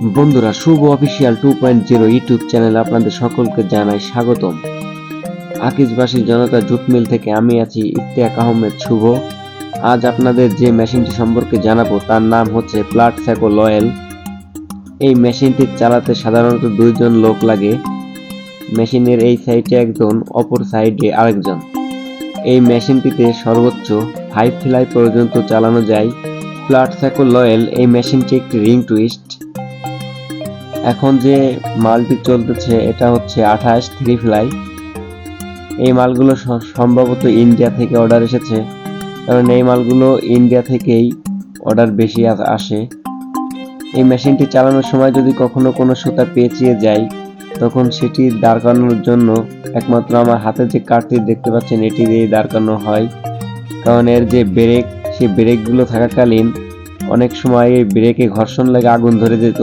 বন্ধুরা, Shubho official two point zero YouTube চ্যানেলে আপনাদের সকলকে জানাই স্বাগতম। আকিজবাসী জনতা জুট মিল থেকে আমি আছি ইফতিয়াক আহমেদ শুভ। আজ আপনাদের যে মেশিনটি সম্পর্কে জানাব, তার নাম হচ্ছে প্লাট স্যাকো লয়েল এই মেশিনটি চালাতে সাধারণত দুইজন লোক লাগে। মেশিনের এই সাইডে একজন, অপর সাইডে আরেকজন। এই মেশিনটিতে সর্বোচ্চ ফাইভ ফ্লাই পর্যন্ত চালানো যায়। প্লাট স্যাকো লয়েল এই মেশিনটি একটি রিং টুইস্ট এখন যে মালটি চলতেছে, এটা হচ্ছে আঠাশ থ্রি ফ্লাই। এই মালগুলো সম্ভবত ইন্ডিয়া থেকে অর্ডার এসেছে। কারণ এই মালগুলো ইন্ডিয়া থেকেই অর্ডার বেশি আসে। এই মেশিনটি চালানোর সময় যদি কখনো কোনো সুতা পেঁচিয়ে যায় তখন সেটি দাঁড় করানোর জন্য একমাত্র আমার হাতে যে কাঠটি দেখতে পাচ্ছেন, এটি দিয়ে দাঁড় করানো হয়। কারণ এর যে ব্রেক, সেই ব্রেকগুলো থাকাকালীন অনেক সময় এই ব্রেকে ঘর্ষণ লেগে আগুন ধরে যেত।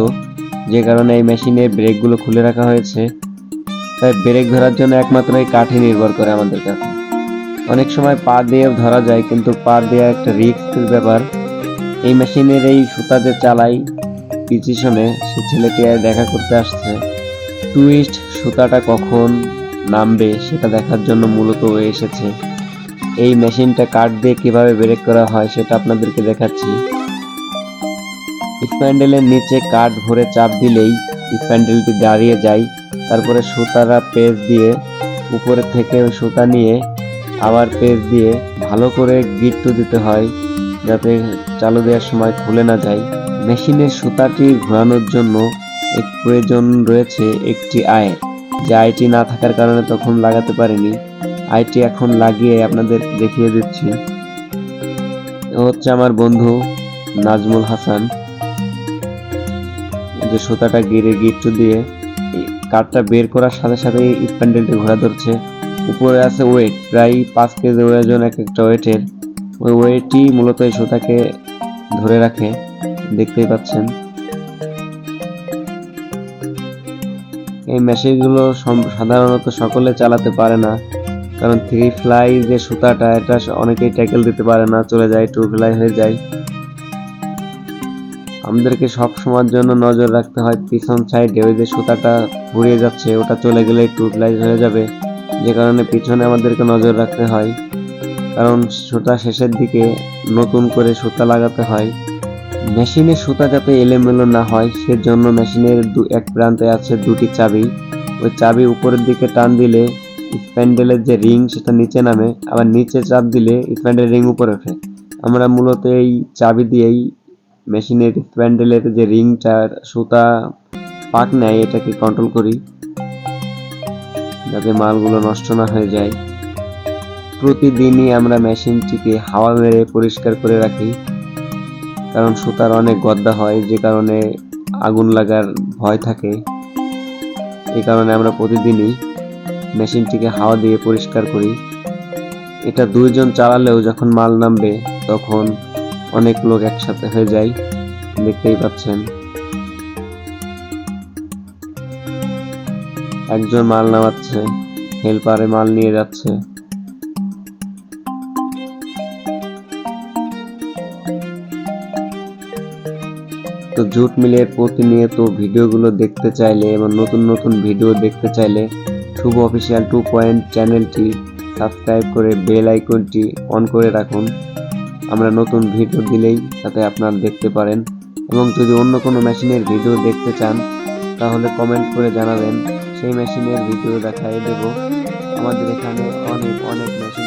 যে কারণে এই মেশিনের ব্রেকগুলো খুলে রাখা হয়েছে। তাই ব্রেক ধরার জন্য একমাত্র এই কাঠই নির্ভর করে আমাদের কাছে। অনেক সময় পা দিয়েও ধরা যায়, কিন্তু পা দেওয়া একটা রিস্কের ব্যাপার। এই মেশিনের এই সুতা যে চালাই পিচিশনে সে ছেলেটি দেখা করতে আসছে। টুইস্ট সুতাটা কখন নামবে, সেটা দেখার জন্য মূলত এসেছে। এই মেশিনটা কাঠ দিয়ে কীভাবে ব্রেক করা হয়, সেটা আপনাদেরকে দেখাচ্ছি। স্প্যান্ডেলের নিচে কাঠ ভরে চাপ দিলেই স্প্যান্ডেলটি দাঁড়িয়ে যায়। তারপরে সুতারা পেজ দিয়ে উপরে থেকে সুতা নিয়ে আবার পেজ দিয়ে ভালো করে গিট্টু দিতে হয় যাতে চালু দেওয়ার সময় খুলে না যায়। মেশিনের সুতাটি ঘোরানোর জন্য এক প্রয়োজন রয়েছে একটি আয়ের যে আইটি না থাকার কারণে তখন লাগাতে পারিনি। আইটি এখন লাগিয়ে আপনাদের দেখিয়ে দিচ্ছি। হচ্ছে আমার বন্ধু নাজমুল হাসান। যে সুতাটা গিরে গিট্টু দিয়ে কাঠটা বের করার সাথে সাথে স্প্যান্ডেলটি ঘোরা ধরছে। উপরে আছে ওয়েট, প্রায় পাঁচ কেজি ওজন এক একটা ওয়েটের। ওই ওয়েটই মূলত এই সুতাকে ধরে রাখে, দেখতেই পাচ্ছেন। এই মেশিনগুলো সাধারণত সকলে চালাতে পারে না, কারণ থ্রি ফ্লাই যে সুতাটা, এটা অনেকেই ট্যাকেল দিতে পারে না, চলে যায়, টু ফ্লাই হয়ে যায়। আমাদেরকে সব সময়ের জন্য নজর রাখতে হয় পিছন সাইডে, ওই যে সুতাটা ঘুরিয়ে যাচ্ছে, ওটা চলে গেলে টু ফ্লাই হয়ে যাবে। যে কারণে পিছনে আমাদেরকে নজর রাখতে হয়। কারণ সুতা শেষের দিকে নতুন করে সুতা লাগাতে হয়। মেশিনে সুতা যাতে এলোমেলো না হয়, সেজন্য মেশিনের দু, এক প্রান্তে আছে দুটি চাবি। ওই চাবি উপরের দিকে টান দিলে স্প্যান্ডেলের যে রিং সেটা নিচে নামে, আবার নিচে চাপ দিলে স্প্যান্ডেল রিং উপরে ওঠে। আমরা মূলত এই চাবি দিয়েই মেশিনের প্যান্ডেলের যে রিংটার সুতা পাক নেয় এটাকে কন্ট্রোল করি, যাতে মালগুলো নষ্ট না হয়ে যায়। প্রতিদিনই আমরা মেশিনটিকে হাওয়া মেরে পরিষ্কার করে রাখি, কারণ সুতার অনেক গদ্দা হয়, যে কারণে আগুন লাগার ভয় থাকে। এই কারণে আমরা প্রতিদিনই মেশিনটিকে হাওয়া দিয়ে পরিষ্কার করি। এটা দুইজন চালালেও যখন মাল নামবে, তখন অনেক লোক একসাথে হয়ে যায় দেখতেই পাচ্ছেন। একজন মাল নামাচ্ছে, হেল্পারে মাল নিয়ে যাচ্ছে। তো জুট মিলের প্রতিনিয়ত ভিডিওগুলো দেখতে চাইলে এবং নতুন নতুন ভিডিও দেখতে চাইলে শুভ অফিসিয়াল টু পয়েন্ট চ্যানেলটি সাবস্ক্রাইব করে বেল আইকনটি অন করে রাখুন। আমরা নতুন ভিডিও দিলেই তাতে আপনারা দেখতে পারেন। এবং যদি অন্য কোনো মেশিনের ভিডিও দেখতে চান, তাহলে কমেন্ট করে জানাবেন। সেই মেশিনের ভিডিও দেখাই দেব। আমাদের এখানে অনেক অনেক মেশিন